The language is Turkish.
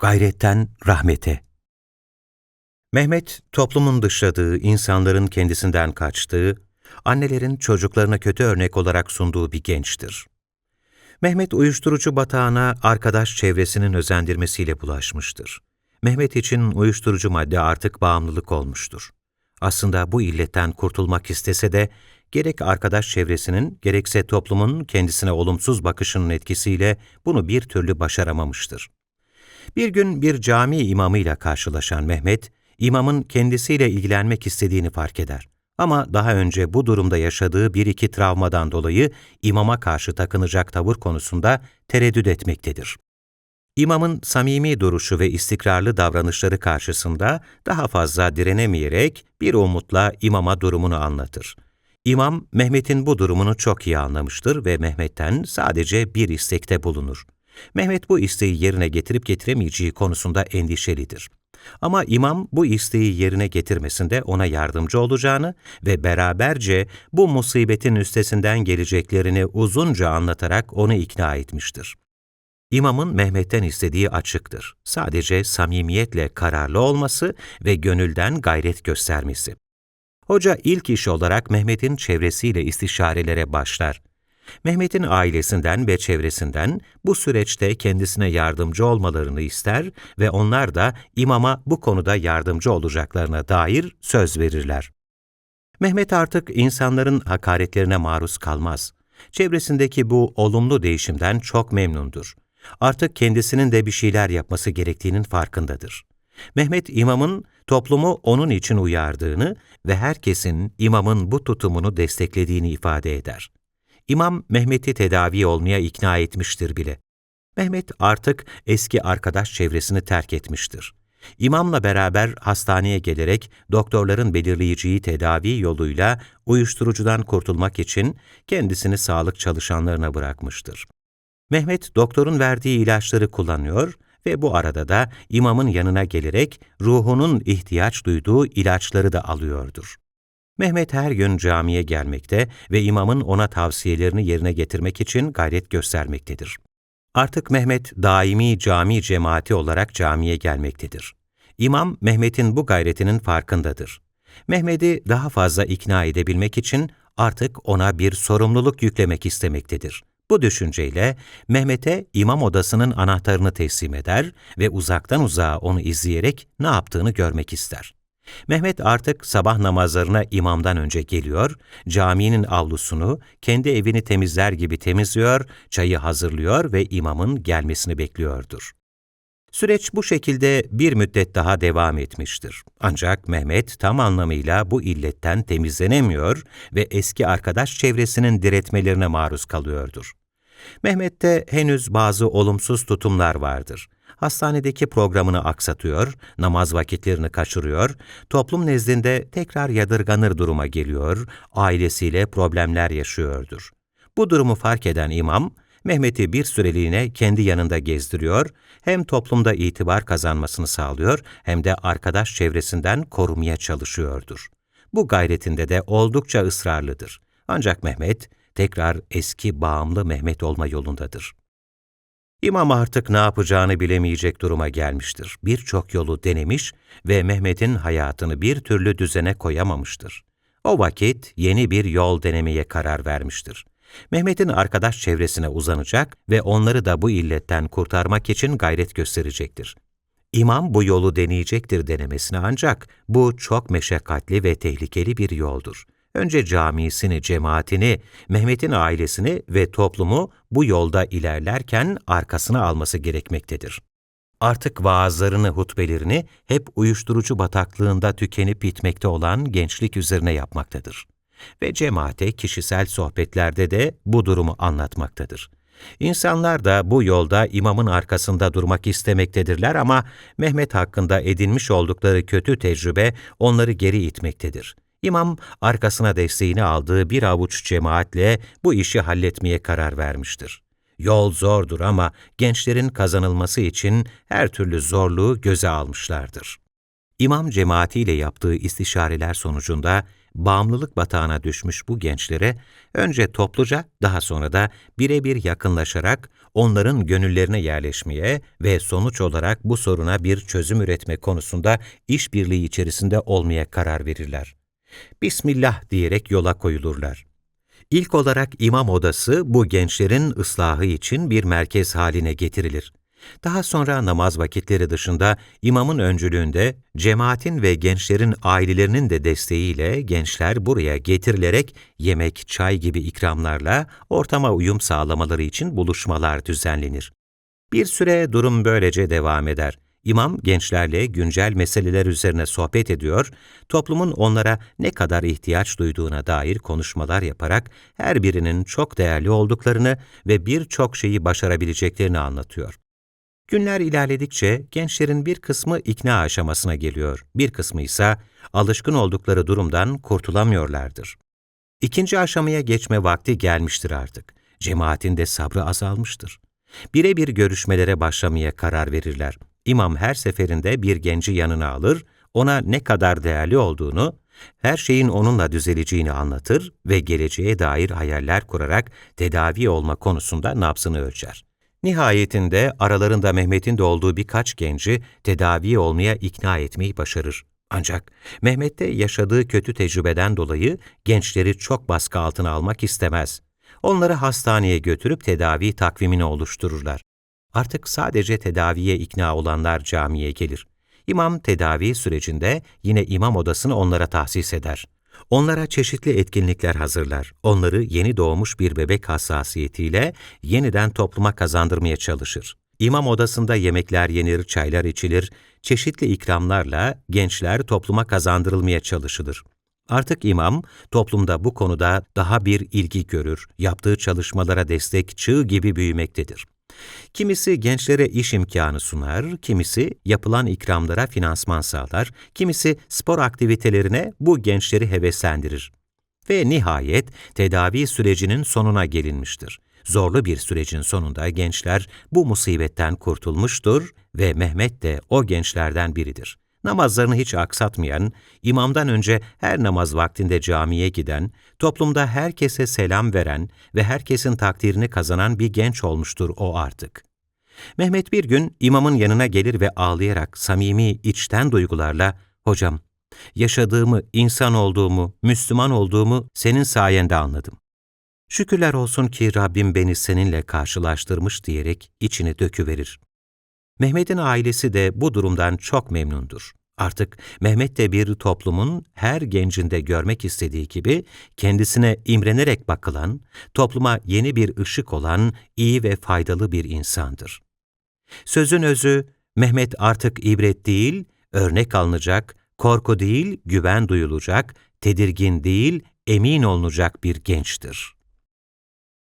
Gayretten rahmete. Mehmet, toplumun dışladığı, insanların kendisinden kaçtığı, annelerin çocuklarına kötü örnek olarak sunduğu bir gençtir. Mehmet uyuşturucu batağına arkadaş çevresinin özendirmesiyle bulaşmıştır. Mehmet için uyuşturucu madde artık bağımlılık olmuştur. Aslında bu illetten kurtulmak istese de gerek arkadaş çevresinin gerekse toplumun kendisine olumsuz bakışının etkisiyle bunu bir türlü başaramamıştır. Bir gün bir cami imamıyla karşılaşan Mehmet, imamın kendisiyle ilgilenmek istediğini fark eder. Ama daha önce bu durumda yaşadığı bir iki travmadan dolayı imama karşı takınacak tavır konusunda tereddüt etmektedir. İmamın samimi duruşu ve istikrarlı davranışları karşısında daha fazla direnemeyerek bir umutla imama durumunu anlatır. İmam, Mehmet'in bu durumunu çok iyi anlamıştır ve Mehmet'ten sadece bir istekte bulunur. Mehmet bu isteği yerine getirip getiremeyeceği konusunda endişelidir. Ama imam bu isteği yerine getirmesinde ona yardımcı olacağını ve beraberce bu musibetin üstesinden geleceklerini uzunca anlatarak onu ikna etmiştir. İmamın Mehmet'ten istediği açıktır. Sadece samimiyetle kararlı olması ve gönülden gayret göstermesi. Hoca ilk iş olarak Mehmet'in çevresiyle istişarelere başlar. Mehmet'in ailesinden ve çevresinden bu süreçte kendisine yardımcı olmalarını ister ve onlar da imama bu konuda yardımcı olacaklarına dair söz verirler. Mehmet artık insanların hakaretlerine maruz kalmaz. Çevresindeki bu olumlu değişimden çok memnundur. Artık kendisinin de bir şeyler yapması gerektiğinin farkındadır. Mehmet imamın toplumu onun için uyardığını ve herkesin imamın bu tutumunu desteklediğini ifade eder. İmam Mehmet'i tedavi olmaya ikna etmiştir bile. Mehmet artık eski arkadaş çevresini terk etmiştir. İmamla beraber hastaneye gelerek doktorların belirleyeceği tedavi yoluyla uyuşturucudan kurtulmak için kendisini sağlık çalışanlarına bırakmıştır. Mehmet doktorun verdiği ilaçları kullanıyor ve bu arada da imamın yanına gelerek ruhunun ihtiyaç duyduğu ilaçları da alıyordur. Mehmet her gün camiye gelmekte ve imamın ona tavsiyelerini yerine getirmek için gayret göstermektedir. Artık Mehmet daimi cami cemaati olarak camiye gelmektedir. İmam Mehmet'in bu gayretinin farkındadır. Mehmet'i daha fazla ikna edebilmek için artık ona bir sorumluluk yüklemek istemektedir. Bu düşünceyle Mehmet'e imam odasının anahtarını teslim eder ve uzaktan uzağa onu izleyerek ne yaptığını görmek ister. Mehmet artık sabah namazlarına imamdan önce geliyor, caminin avlusunu kendi evini temizler gibi temizliyor, çayı hazırlıyor ve imamın gelmesini bekliyordur. Süreç bu şekilde bir müddet daha devam etmiştir. Ancak Mehmet tam anlamıyla bu illetten temizlenemiyor ve eski arkadaş çevresinin diretmelerine maruz kalıyordur. Mehmet'te henüz bazı olumsuz tutumlar vardır. Hastanedeki programını aksatıyor, namaz vakitlerini kaçırıyor, toplum nezdinde tekrar yadırganır duruma geliyor, ailesiyle problemler yaşıyordur. Bu durumu fark eden imam, Mehmet'i bir süreliğine kendi yanında gezdiriyor, hem toplumda itibar kazanmasını sağlıyor hem de arkadaş çevresinden korumaya çalışıyordur. Bu gayretinde de oldukça ısrarlıdır. Ancak Mehmet, tekrar eski bağımlı Mehmet olma yolundadır. İmam artık ne yapacağını bilemeyecek duruma gelmiştir. Birçok yolu denemiş ve Mehmet'in hayatını bir türlü düzene koyamamıştır. O vakit yeni bir yol denemeye karar vermiştir. Mehmet'in arkadaş çevresine uzanacak ve onları da bu illetten kurtarmak için gayret gösterecektir. İmam bu yolu deneyecektir denemesine ancak bu çok meşakkatli ve tehlikeli bir yoldur. Önce camisini, cemaatini, Mehmet'in ailesini ve toplumu bu yolda ilerlerken arkasına alması gerekmektedir. Artık vaazlarını, hutbelerini hep uyuşturucu bataklığında tükenip bitmekte olan gençlik üzerine yapmaktadır. Ve cemaate kişisel sohbetlerde de bu durumu anlatmaktadır. İnsanlar da bu yolda imamın arkasında durmak istemektedirler ama Mehmet hakkında edinmiş oldukları kötü tecrübe onları geri itmektedir. İmam arkasına desteğini aldığı bir avuç cemaatle bu işi halletmeye karar vermiştir. Yol zordur ama gençlerin kazanılması için her türlü zorluğu göze almışlardır. İmam cemaatiyle yaptığı istişareler sonucunda bağımlılık batağına düşmüş bu gençlere önce topluca daha sonra da birebir yakınlaşarak onların gönüllerine yerleşmeye ve sonuç olarak bu soruna bir çözüm üretme konusunda işbirliği içerisinde olmaya karar verirler. Bismillah diyerek yola koyulurlar. İlk olarak imam odası bu gençlerin ıslahı için bir merkez haline getirilir. Daha sonra namaz vakitleri dışında imamın öncülüğünde cemaatin ve gençlerin ailelerinin de desteğiyle gençler buraya getirilerek yemek, çay gibi ikramlarla ortama uyum sağlamaları için buluşmalar düzenlenir. Bir süre durum böylece devam eder. İmam gençlerle güncel meseleler üzerine sohbet ediyor, toplumun onlara ne kadar ihtiyaç duyduğuna dair konuşmalar yaparak her birinin çok değerli olduklarını ve birçok şeyi başarabileceklerini anlatıyor. Günler ilerledikçe gençlerin bir kısmı ikna aşamasına geliyor, bir kısmı ise alışkın oldukları durumdan kurtulamıyorlardır. İkinci aşamaya geçme vakti gelmiştir artık. Cemaatin de sabrı azalmıştır. Birebir görüşmelere başlamaya karar verirler. İmam her seferinde bir genci yanına alır, ona ne kadar değerli olduğunu, her şeyin onunla düzeleceğini anlatır ve geleceğe dair hayaller kurarak tedavi olma konusunda nabzını ölçer. Nihayetinde aralarında Mehmet'in de olduğu birkaç genci tedavi olmaya ikna etmeyi başarır. Ancak Mehmet'te yaşadığı kötü tecrübeden dolayı gençleri çok baskı altına almak istemez. Onları hastaneye götürüp tedavi takvimini oluştururlar. Artık sadece tedaviye ikna olanlar camiye gelir. İmam tedavi sürecinde yine imam odasını onlara tahsis eder. Onlara çeşitli etkinlikler hazırlar. Onları yeni doğmuş bir bebek hassasiyetiyle yeniden topluma kazandırmaya çalışır. İmam odasında yemekler yenir, çaylar içilir, çeşitli ikramlarla gençler topluma kazandırılmaya çalışılır. Artık imam, toplumda bu konuda daha bir ilgi görür, yaptığı çalışmalara destek çığ gibi büyümektedir. Kimisi gençlere iş imkanı sunar, kimisi yapılan ikramlara finansman sağlar, kimisi spor aktivitelerine bu gençleri heveslendirir. Ve nihayet tedavi sürecinin sonuna gelinmiştir. Zorlu bir sürecin sonunda gençler bu musibetten kurtulmuştur ve Mehmet de o gençlerden biridir namazlarını hiç aksatmayan, imamdan önce her namaz vaktinde camiye giden, toplumda herkese selam veren ve herkesin takdirini kazanan bir genç olmuştur o artık. Mehmet bir gün imamın yanına gelir ve ağlayarak samimi, içten duygularla, ''Hocam, yaşadığımı, insan olduğumu, Müslüman olduğumu senin sayende anladım. Şükürler olsun ki Rabbim beni seninle karşılaştırmış diyerek içini döküverir. Mehmet'in ailesi de bu durumdan çok memnundur. Artık Mehmet de bir toplumun her gencinde görmek istediği gibi kendisine imrenerek bakılan, topluma yeni bir ışık olan iyi ve faydalı bir insandır. Sözün özü, Mehmet artık ibret değil, örnek alınacak, korku değil, güven duyulacak, tedirgin değil, emin olunacak bir gençtir.